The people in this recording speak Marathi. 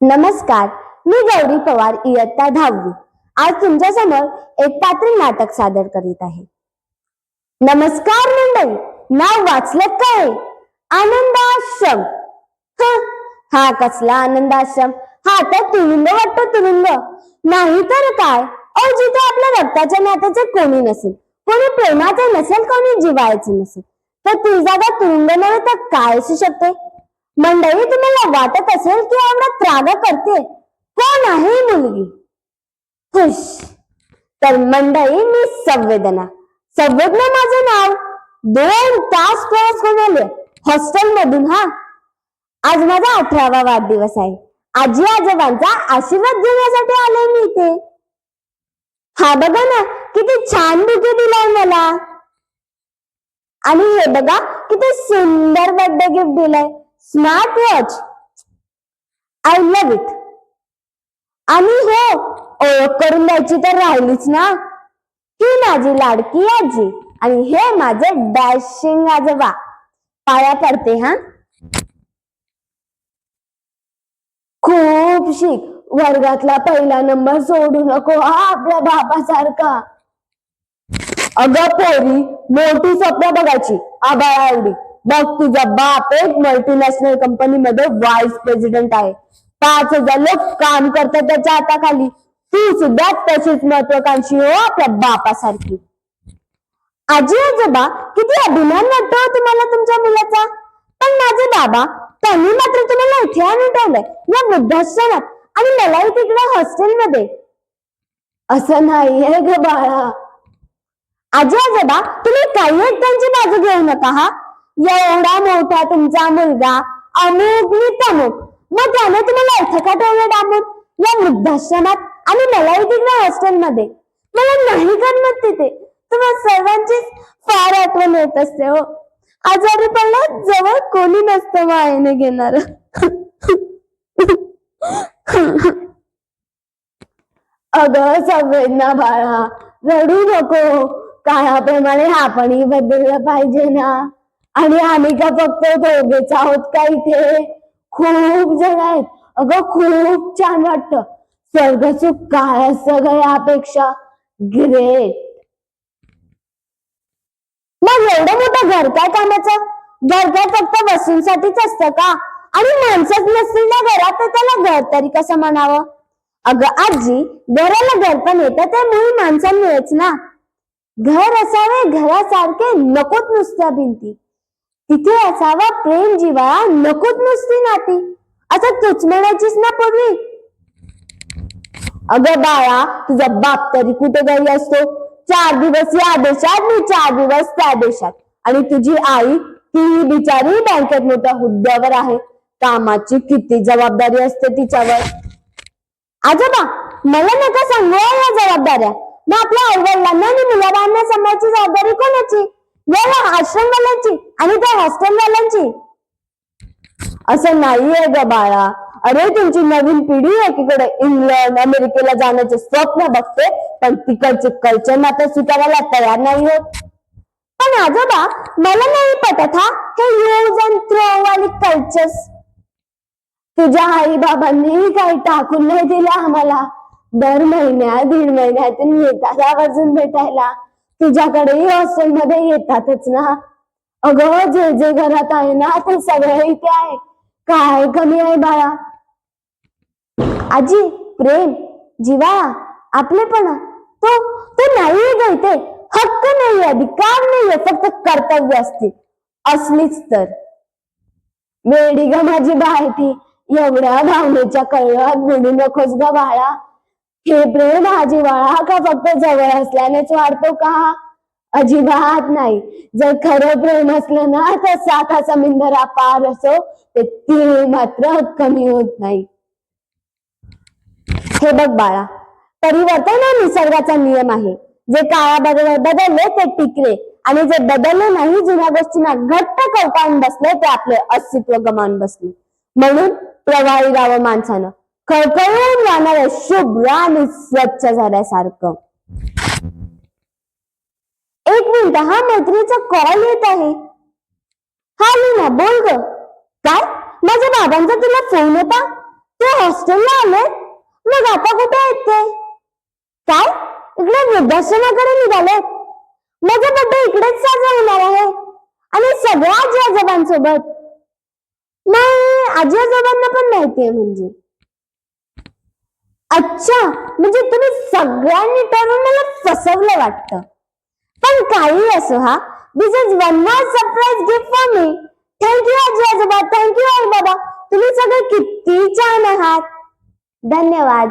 नमस्कार मी गौरी पवार इयत्ता दहावी. आज तुमच्यासमोर एक पात्र नाटक सादर करीत आहे. नमस्कार मंडळी नाव वाचलं काय आनंदाश्रम. हा कसला आनंदाश्रम? हा तर तुरुंग वाटतो तुरुंग. नाही तर काय? अहो जिथे आपल्या रक्ताच्या नात्याचे कोणी नसेल कोणी प्रेमाचे नसेल कोणी जिवायचे नसेल तर ती जागा तुरुंग नव्हे तर काय असू शकते? मंडळी तुम्हाला वाटत असेल की एवढा त्रागा करते. कोण आहे ही मुलगी? खुश. तर मंडळी मी संवेदना. संवेदना माझं नाव. दोन तास प्रवास करून आले. हॉस्टेल मधून हा. आज माझा अठरावा वाढदिवस आहे. आजी आजोबांचा आशीर्वाद घेण्यासाठी आले मी इथे. हा बघा ना किती छान बुके दिलाय मला. आणि हे बघा किती सुंदर बर्थडे गिफ्ट दिलाय. Smart watch. I love it आणि हो ओळख करून द्यायची तर राहिलीच ना. ही माझी लाडकी आजी आणि हे माझे डॅशिंग आजोबा. पाया पडते हा? खूप शिक वर्गातला पहिला नंबर सोडू नको हा आपल्या बापासारखा अगं पोरी मोठी स्वप्न बघायची. आबाळा एवढी बघ तुझा बाप एक मल्टीनॅशनल कंपनीमध्ये व्हाईस प्रेसिडेंट आहे. पाच हजार लोक काम करतात त्याच्या हाताखाली. तू सुद्धा तशीच महत्वाकांक्षी हो आपल्या बापासारखी. आजी आजोबा किती अभिमान वाटतो हो तुम्हाला तुमच्या मुलाचा? पण माझे बाबा त्यांनी मात्र तुम्हाला इथे आणून ठेवलंय. या वृद्धाश्रमात आणि मलाही तिकडे हॉस्टेलमध्ये. असं नाहीये ग बाळा. आजी आजोबा तुम्ही काही एक त्यांची बाजू घेऊ नका हा. एवढा मोठा तुमचा मुलगा अमुक मी तमुक मग त्याने तुम्हाला इथं का ठेवलं डांबून या वृद्धाश्रमात आणि मलाही तिकडे हॉस्टेलमध्ये. मला नाही करमत तिथे. तुम्हाला सर्वांचीच फार आठवण येत असते हो. आजारी पडला जवळ कोणी नसतं मायेने घेणार. अगं संवेदना बाळा रडू नको. काळाप्रमाणे आपणही बदललं पाहिजे ना. आणि आम्ही का फक्त दोघेच आहोत का इथे? खूप जण आहेत. अगं खूप छान वाटत. स्वर्ग सुख काय असतं ग यापेक्षा? ग्रेट मग एवढं मोठं घर काय कामाचं? घर काय फक्त वसूंसाठीच असतं का? आणि माणसंच नसतील ना घरात तर त्याला घर तरी कसं म्हणावं? अगं आजी घराला घर पण येतं ते मुळी माणसांमुळेच ना. घर असावे घरासारखे नकोत नुसत्या भिंती. तिथे असावा प्रेम जीवा नकोत नुसती नाती. असं तूच म्हणायचीस ना पूर्वी अगं बाळा तुझा बाप तरी कुठे घरी असतो? चार दिवस या देशात मी चार दिवस त्या देशात. आणि तुझी आई ती बिचारी बँकेत मोठ्या हुद्द्यावर आहे. कामाची किती जबाबदारी असते तिच्यावर. आजोबा मला नका सांगू हो या जबाबदाऱ्या. मग आपल्या आईवडिलांना आणि मुलाबांना सांभाळची जबाबदारी कोणाची? या आश्रमवाल्यांची आणि त्या हॉस्टेलवाल्यांची. असं नाहीये ग बाळा. अरे तुमची नवीन पिढी एकीकडे. इंग्लंड अमेरिकेला जाण्याचे स्वप्न बघते पण तिकडचे कल्चर मात्र स्वीकारायला तयार नाही होत. पण आजोबा मला नाही पटत हा हे यूज अँड थ्रो आणि कल्चर्स तुझ्या आई बाबांनी काही टाकून नाही दिलं आम्हाला. दर महिन्या दीड महिन्यातून येतात आवर्जून भेटायला. तुझ्याकडेही हॉस्टेलमध्ये येतातच ना. अगं जे जे घरात आहे ना ते सगळं इथे आहे. काय कमी आहे बाळा? आजी प्रेम जिवाळा आपलेपणा तो तो नाहीये ग इथे. हक्क नाहीये अधिकार नाहीये फक्त कर्तव्य असते. असलीच तर. वेडी ग माझी बाहेर ती एवढ्या भावनेच्या कळत बुडू नकोस ग बाळा. हे प्रेम हा का फक्त जवळ असल्यानेच वाढतो का? अजिबात नाही. जर खरं प्रेम असलं ना तर साखा समिंदरा पार असो ते तीळ मात्र कमी होत नाही. हे बघ बाळा परिवर्तन हा निसर्गाचा नियम आहे. जे काळाबरोबर बदलले ते टिकले. आणि जे बदलले नाही जुन्या गोष्टींना घट्ट कवटाळून बसले ते आपले अस्तित्व गमावून बसले. म्हणून प्रवाही राहावं माणसानं कळकळून जाणारं शुभ्र आणि स्वच्छ झाल्यासारखं. एक मिनिट हा मैत्रिणीचा कॉल येत आहे. हा लीना बोल ग. काय? माझ्या बाबांचा तुला फोन होता? ते हॉस्टेलला आले मग आता कुठे आहेत ते? काय? इकडे वृद्धाश्रमाकडे निघाले माझा बड्डे इकडेच साजरा होणार आहे. आणि सगळ्या आजी आजोबांसोबत नाही आजी आजोबांना पण माहितीये म्हणजे. अच्छा म्हणजे तुम्ही सगळ्यांनी ठरवून मला फसवलं वाटतं. पण काही असो हा. This is one more surprise gift for me thank you आजी आजोबा. थँक्यू आई बाबा. तुम्ही सगळे किती छान आहात. धन्यवाद.